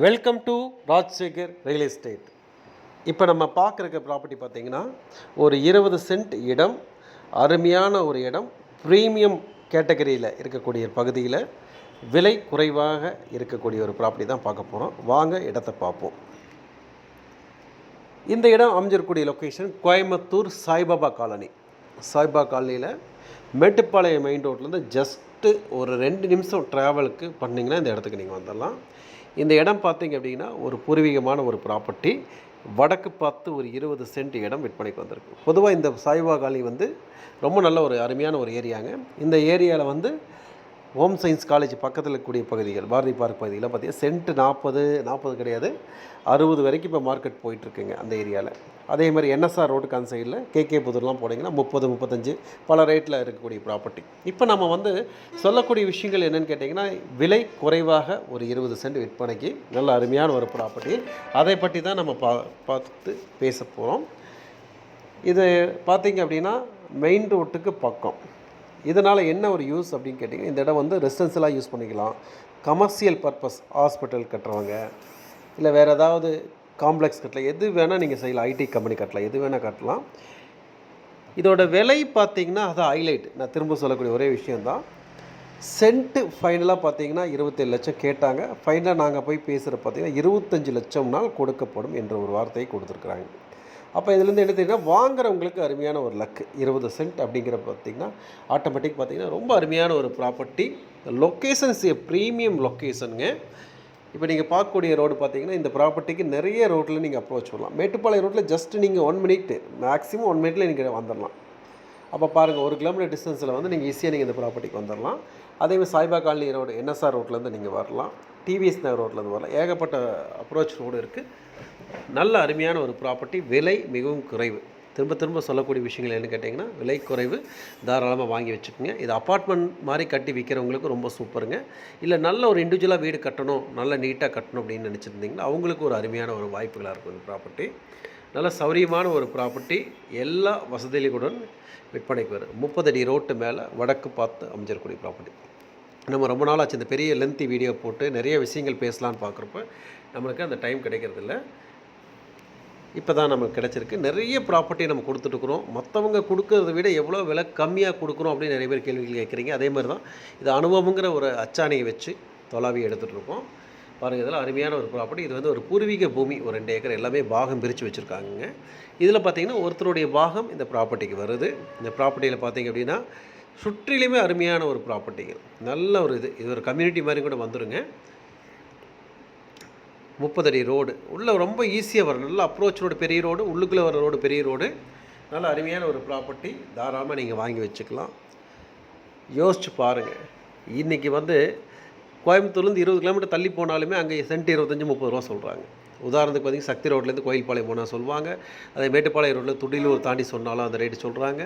Welcome to Rajsekhar real estate இப்போ நம்ம பார்க்குற ப்ராப்பர்ட்டி பார்த்தீங்கன்னா ஒரு இருபது சென்ட் இடம் அருமையான ஒரு இடம் ப்ரீமியம் கேட்டகரியில் இருக்கக்கூடிய பகுதியில் விலை குறைவாக இருக்கக்கூடிய ஒரு ப்ராப்பர்ட்டி தான் பார்க்க போகிறோம் வாங்க இடத்தை பார்ப்போம். இந்த இடம் அமைஞ்சிருக்கக்கூடிய லொக்கேஷன் கோயம்புத்தூர் சாய்பாபா காலனி. சாய்பாபா காலனியில் மேட்டுப்பாளையம் மெயின் ரோட்லேருந்து ஜஸ்ட்டு ஒரு ரெண்டு நிமிஷம் ட்ராவலுக்கு பண்ணிங்கன்னா இந்த இடத்துக்கு நீங்கள் வந்துடலாம். இந்த இடம் பார்த்தீங்க அப்படின்னா ஒரு பூர்வீகமான ஒரு ப்ராப்பர்ட்டி வடக்கு பார்த்து ஒரு இருபது சென்ட் இடம் விற்பனைக்கு வந்திருக்கு. பொதுவாக இந்த சாய்பாபா வந்து ரொம்ப நல்ல ஒரு அருமையான ஒரு ஏரியாங்க இந்த ஏரியாவில் வந்து ஹோம் சயின்ஸ் காலேஜ் பக்கத்தில் இருக்கக்கூடிய பகுதிகள் பாரதி பார்க் பகுதியில் பார்த்தீங்கன்னா சென்ட் நாற்பது நாற்பது கிடையாது. அறுபது வரைக்கும் இப்போ மார்க்கெட் போயிட்டுருக்குங்க அந்த ஏரியாவில் அதே மாதிரி என்எஸ்ஆர் ரோடுக்கு அந்த சைடில் கேகே புதூர்லாம் போனீங்கன்னா முப்பது முப்பத்தஞ்சு பல ரேட்டில் இருக்கக்கூடிய ப்ராப்பர்ட்டி இப்போ நம்ம வந்து சொல்லக்கூடிய விஷயங்கள் என்னென்னு கேட்டிங்கன்னா விலை குறைவாக ஒரு இருபது சென்ட் விற்பனைக்கு நல்ல அருமையான ஒரு ப்ராப்பர்ட்டி அதை பற்றி தான் நம்ம பா பார்த்து பேச போகிறோம் இது பார்த்திங்க அப்படின்னா மெயின் ரோட்டுக்கு பக்கம். இதனால் என்ன ஒரு யூஸ் அப்படின்னு கேட்டிங்கன்னா இந்த இடம் வந்து ரெசிடென்சியலாக யூஸ் பண்ணிக்கலாம். கமர்ஷியல் பர்பஸ் ஹாஸ்பிட்டல் கட்டுறவங்க இல்லை வேறு ஏதாவது காம்ப்ளெக்ஸ் கட்டலாம். எது வேணால் நீங்கள் செய்யலாம். ஐடி கம்பெனி கட்டலாம். எது வேணால் கட்டலாம். இதோட விலை பார்த்தீங்கன்னா அது ஹைலைட் நான் திரும்ப சொல்லக்கூடிய ஒரே விஷயந்தான் சென்ட்டு ஃபைனலாக பார்த்தீங்கன்னா இருபத்தேழு லட்சம் கேட்டாங்க. ஃபைனலாக நாங்கள் போய் பேசுகிற பார்த்தீங்கன்னா இருபத்தஞ்சு லட்சம்னால் கொடுக்கப்படும் என்ற ஒரு வார்த்தையை கொடுத்துருக்குறாங்க. அப்போ இதுலேருந்து என்ன தெரியுன்னா வாங்குறவங்களுக்கு அருமையான ஒரு லக்கு இருபது சென்ட் அப்படிங்கிற பார்த்தீங்கன்னா ஆட்டோமேட்டிக் பார்த்தீங்கன்னா ரொம்ப அருமையான ஒரு ப்ராப்பர்ட்டி லொக்கேஷன்ஸ் ப்ரீமியம் லொக்கேஷனுங்க இப்போ நீங்கள் பார்க்கக்கூடிய ரோடு பார்த்தீங்கன்னா இந்த ப்ராப்பர்ட்டிக்கு நிறைய ரோட்டில் நீங்கள் அப்ரோச் பண்ணலாம். மேட்டுப்பாளையம் ரோட்டில் ஜஸ்ட் நீங்கள் ஒன் மினிட் மேக்ஸிமம் ஒன் மினிட்ல நீங்கள் வந்துடலாம் அப்போ பாருங்கள் ஒரு கிலோமீட்டர் டிஸ்டன்ஸில் வந்து நீங்கள் ஈஸியாக நீங்கள் இந்த ப்ராப்பர்ட்டிக்கு வந்துடலாம் அதேமாதிரி சாய்பா காலனி ரோடு என்எஸ்ஆர் ரோட்லேருந்து நீங்கள் வரலாம். டிவிஎஸ் நகர் ரோட்லேருந்து வரலாம். ஏகப்பட்ட அப்ரோச் ரோடு இருக்குது நல்ல அருமையான ஒரு ப்ராப்பர்ட்டி விலை மிகவும் குறைவு. திரும்ப திரும்ப சொல்லக்கூடிய விஷயங்கள் என்னென்னு கேட்டிங்கன்னா விலை குறைவு தாராளமாக வாங்கி வச்சுக்கோங்க. இது அப்பார்ட்மெண்ட் மாதிரி கட்டி விற்கிறவங்களுக்கு ரொம்ப சூப்பருங்க இல்லை நல்ல ஒரு இண்டிவிஜுவலாக வீடு கட்டணும் நல்ல நீட்டாக கட்டணும் அப்படின்னு நினச்சிருந்தீங்கன்னா அவங்களுக்கு ஒரு அருமையான ஒரு வாய்ப்புகளாக இருக்கும் இந்த ப்ராப்பர்ட்டி நல்ல சௌரியமான ஒரு ப்ராப்பர்ட்டி எல்லா வசதிகளுடன் விற்பனைக்கு வரும் முப்பது அடி ரோட்டு மேலே வடக்கு பார்த்து அமைஞ்சிருக்கூடிய ப்ராப்பர்ட்டி நம்ம ரொம்ப நாள் ஆச்சு இந்த பெரிய லென்த்தி வீடியோ போட்டு நிறைய விஷயங்கள் பேசலான்னு பார்க்குறப்ப நம்மளுக்கு அந்த டைம் கிடைக்கிறதில்ல. இப்போ தான் நமக்கு கிடச்சிருக்கு. நிறைய ப்ராப்பர்ட்டி நம்ம கொடுத்துட்ருக்குறோம் மற்றவங்க கொடுக்கறத விட எவ்வளோ விலை கம்மியாக கொடுக்குறோம் அப்படின்னு நிறைய பேர் கேள்விகள் கேட்குறீங்க. அதே மாதிரி தான் இது அனுபவங்கிற ஒரு அச்சாணியை வச்சு தொலாவி எடுத்துகிட்ருக்கோம் பாருங்கள் இதெல்லாம் அருமையான ஒரு ப்ராப்பர்ட்டி இது வந்து ஒரு பூர்வீக பூமி ஒரு ரெண்டு ஏக்கர் எல்லாமே பாகம் பிரித்து வச்சுருக்காங்க இதில் பார்த்தீங்கன்னா ஒருத்தருடைய பாகம் இந்த ப்ராப்பர்ட்டிக்கு வருது. இந்த ப்ராப்பர்ட்டியில் பார்த்தீங்க அப்படின்னா சுற்றிலுமே அருமையான ஒரு ப்ராப்பர்ட்டிகள் நல்ல ஒரு இது. இது ஒரு கம்யூனிட்டி மாதிரி கூட வந்துருங்க. முப்பது அடி ரோடு. உள்ளே ரொம்ப ஈஸியாக வரும் நல்ல அப்ரோச் ரோடு பெரிய ரோடு உள்ளுக்குள்ளே வர ரோடு பெரிய ரோடு நல்ல அருமையான ஒரு ப்ராப்பர்ட்டி தாராளமாக நீங்கள் வாங்கி வச்சுக்கலாம். யோசிச்சு பாருங்கள் இன்றைக்கி வந்து கோயம்புத்தூர்லேருந்து இருபது கிலோமீட்டர் தள்ளி போனாலுமே அங்கே சென்ட் இருபத்தஞ்சி முப்பது ரூபா சொல்கிறாங்க உதாரணத்துக்கு பார்த்தீங்கன்னா சக்தி ரோட்லேருந்து கோயில்பாளையம் போனால் சொல்லுவாங்க. அதே மேட்டுப்பாளையம் ரோட்டில் துடிலூர் தாண்டி சொன்னாலும் அந்த ரேட்டு சொல்கிறாங்க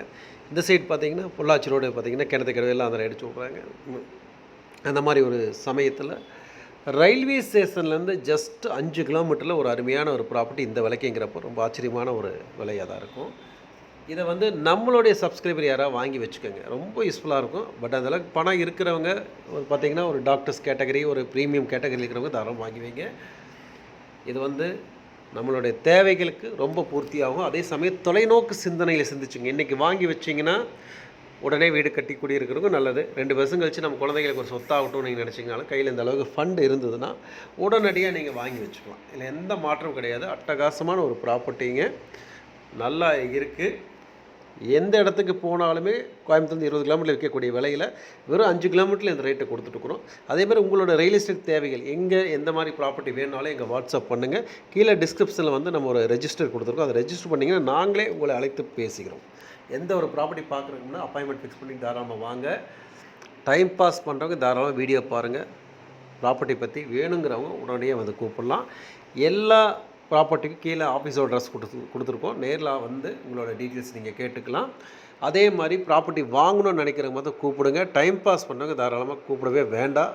இந்த சைடு பார்த்தீங்கன்னா பொள்ளாச்சி ரோடு பார்த்தீங்கன்னா கிணத்து கிடவையெல்லாம் அந்த ரேட்டு சொல்கிறாங்க அந்த மாதிரி ஒரு சமயத்தில் ரயில்வே ஸ்டேஷன்லேருந்து ஜஸ்ட் அஞ்சு கிலோமீட்டரில் ஒரு அருமையான ஒரு ப்ராப்பர்ட்டி இந்த விலைக்குங்கிறப்போ ரொம்ப ஆச்சரியமான ஒரு விலையாக தான் இருக்கும். இதை வந்து நம்மளுடைய சப்ஸ்கிரைபர் யாராவது வாங்கி வச்சுக்கோங்க. ரொம்ப யூஸ்ஃபுல்லாக இருக்கும். பட் அதெல்லாம் பணம் இருக்கிறவங்க ஒரு பார்த்திங்கன்னா ஒரு டாக்டர்ஸ் கேட்டகரி ஒரு ப்ரீமியம் கேட்டகரி இருக்கிறவங்க தாராளம் வாங்கி வைங்க. இது வந்து நம்மளுடைய தேவைகளுக்கு ரொம்ப பூர்த்தியாகும். அதே சமயம் தொலைநோக்கு சிந்தனையில் சிந்திச்சுங்க. இன்றைக்கி வாங்கி வச்சிங்கன்னா உடனே வீடு கட்டி குடியிருக்கிறதுக்கும் நல்லது. ரெண்டு வருஷம் கழிச்சு நம்ம குழந்தைங்களுக்கு ஒரு சொத்தாகட்டும் நீங்கள் நினச்சிங்கனாலும் கையில் இந்த அளவுக்கு ஃபண்ட் இருந்ததுன்னா உடனடியாக நீங்கள் வாங்கி வச்சுக்கலாம். இதில் எந்த மாற்றம் கிடையாது. அட்டகாசமான ஒரு ப்ராப்பர்ட்டிங்க நல்லா இருக்குது எந்த இடத்துக்கு போனாலுமே கோயம்புத்தூர் இருபது கிலோமீட்டர் இருக்கக்கூடிய விலையில் வெறும் அஞ்சு கிலோமீட்டரில் இந்த ரேட்டை கொடுத்துட்ருக்குறோம் அதே மாதிரி உங்களோட ரியல் எஸ்டேட் தேவைகள் எங்கே எந்த மாதிரி ப்ராப்பர்ட்டி வேணுனாலும் எங்கள் வாட்ஸ்அப் பண்ணுங்கள் கீழே டிஸ்கிரிப்ஷனில் வந்து நம்ம ஒரு ரெஜிஸ்டர் கொடுத்துருக்கோம். அதை ரெஜிஸ்டர் பண்ணிங்கன்னா நாங்களே உங்களை அழைத்து பேசிக்கிறோம். எந்த ஒரு ப்ராப்பர்ட்டி பார்க்குறீங்கன்னா அப்பாயின்மெண்ட் ஃபிக்ஸ் பண்ணி தாராளமாக வாங்க. டைம் பாஸ் பண்ணுறவங்க தாராளமாக வீடியோ பாருங்கள் ப்ராப்பர்ட்டி பற்றி வேணுங்கிறவங்க உடனே வந்து கூப்பிடலாம். எல்லா ப்ராப்பர்ட்டிக்கு கீழே ஆஃபீஸோட ட்ரெஸ் கொடுத்து கொடுத்துருக்கோம். நேரில் வந்து உங்களோட டீட்டெயில்ஸ் நீங்கள் கேட்டுக்கலாம். அதே மாதிரி ப்ராப்பர்ட்டி வாங்கணும்னு நினைக்கிறவங்க மட்டும் கூப்பிடுங்க. டைம் பாஸ் பண்ணவங்க தாராளமாக கூப்பிடவே வேண்டாம்.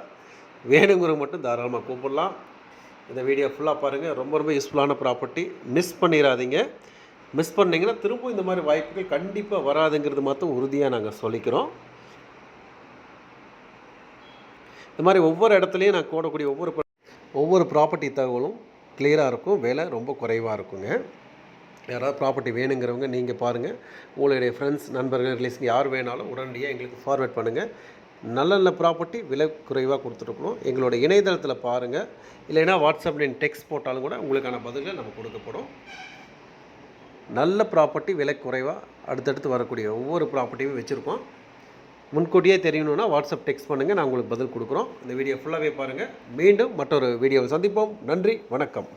வேணுங்கிறவங்க மட்டும் தாராளமாக கூப்பிடலாம். இந்த வீடியோ ஃபுல்லாக பாருங்கள் ரொம்ப ரொம்ப யூஸ்ஃபுல்லான ப்ராப்பர்ட்டி மிஸ் பண்ணிடாதீங்க. மிஸ் பண்ணிங்கன்னா திரும்ப இந்த மாதிரி வாய்ப்புகள் கண்டிப்பாக வராதுங்கிறது மட்டும் உறுதியாக நாங்கள் சொல்லிக்கிறோம். இந்த மாதிரி ஒவ்வொரு இடத்துலையும் நான் கூடக்கூடிய ஒவ்வொரு ஒவ்வொரு ப்ராப்பர்ட்டி தகவலும் கிளியராக இருக்கும். விலை ரொம்ப குறைவாக இருக்குங்க. யாராவது ப்ராப்பர்ட்டி வேணுங்கிறவங்க நீங்கள் பாருங்கள் உங்களுடைய ஃப்ரெண்ட்ஸ் நண்பர்கள் ரிலேஷன் யார் வேணாலும் உடனடியாக எங்களுக்கு ஃபார்வேர்ட் பண்ணுங்கள் நல்ல நல்ல ப்ராப்பர்ட்டி விலை குறைவாக கொடுத்துருக்கணும் எங்களோட இணையதளத்தில் பாருங்கள் இல்லைன்னா வாட்ஸ்அப்பில் டெக்ஸ்ட் போட்டாலும் கூட உங்களுக்கான பதில்கள் நம்ம கொடுக்கப்படும். நல்ல ப்ராப்பர்ட்டி விலை குறைவாக அடுத்தடுத்து வரக்கூடிய ஒவ்வொரு ப்ராப்பர்ட்டியும் வச்சுருக்கோம். முன்கூட்டியே தெரியணும்னா வாட்ஸ்அப் டெக்ஸ்ட் பண்ணுங்கள் நான் உங்களுக்கு பதில் கொடுக்குறோம். இந்த வீடியோ ஃபுல்லாகவே பாருங்கள் மீண்டும் மற்றொரு வீடியோவை சந்திப்போம். நன்றி வணக்கம்.